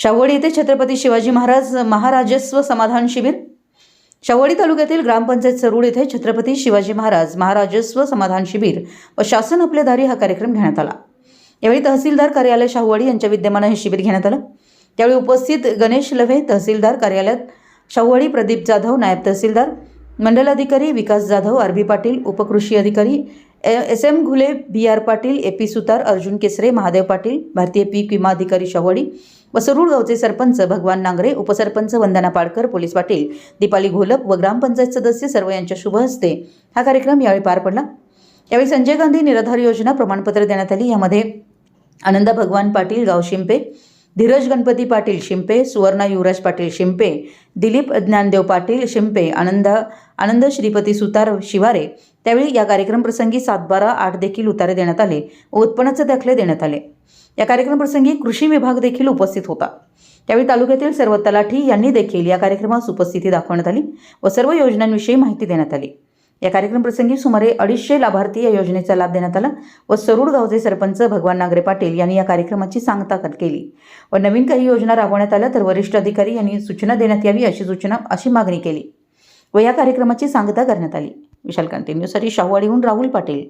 शाहूवाडी येथे छत्रपती शिवाजी महाराज महाराजस्व समाधान शिबिर. शावडी तालुक्यातील ग्रामपंचायत सरूड येथे छत्रपती शिवाजी महाराज महाराजस्व समाधान शिबिर व शासन आपल्या दारी हा कार्यक्रम घेण्यात आला. यावेळी तहसीलदार कार्यालय शाहूवाडी यांच्या विद्यमानं हे शिबिर घेण्यात आलं. त्यावेळी उपस्थित गणेश लव्हे तहसीलदार कार्यालयात शाहूवाडी प्रदीप जाधव नायब तहसीलदार मंडलाधिकारी विकास जाधव आर बी पाटील उपकृषी अधिकारी S M Ghule B R Patil A P Sutar Arjun Kesare Mahadev Patil भारतीय पीक विमा अधिकारी शाहूवाडी व सरूळ गावचे सरपंच भगवान नांगरे उपसरपंच वंदना पाडकर पोलीस पाटील दीपाली घोलप व ग्रामपंचायत सदस्य सर्व यांच्या शुभ हस्ते हा कार्यक्रम यावेळी पार पडला. यावेळी संजय गांधी निराधार योजना प्रमाणपत्र देण्यात आली. यामध्ये आनंदा भगवान पाटील गाव शिंपे धीरज गणपती पाटील शिंपे सुवर्णा युवराज पाटील शिंपे दिलीप ज्ञानदेव पाटील शिंपे आनंद आनंद श्रीपती सुतार शिवारे. त्यावेळी या कार्यक्रमप्रसंगी सात बारा आठ देखील उतारे देण्यात आले. व उत्पन्नाचे दाखले देण्यात आले. या कार्यक्रमप्रसंगी कृषी विभाग देखील उपस्थित होता. त्यावेळी तालुक्यातील सर्व तलाठी यांनी देखील या कार्यक्रमास उपस्थिती दाखवण्यात आली व सर्व योजनांविषयी माहिती देण्यात आली. या कार्यक्रमप्रसंगी सुमारे अडीचशे लाभार्थी या योजनेचा लाभ देण्यात आला व सरूड गावचे सरपंच भगवान नागरे पाटील यांनी या कार्यक्रमाची सांगता केली. व नवीन काही योजना राबवण्यात आल्या तर वरिष्ठ अधिकारी यांनी सूचना देण्यात यावी अशी सूचना अशी मागणी केली व या कार्यक्रमाची सांगता करण्यात आली. विशाल कंटिन्यूसाठी शाहूवाडीहून राहुल पाटील.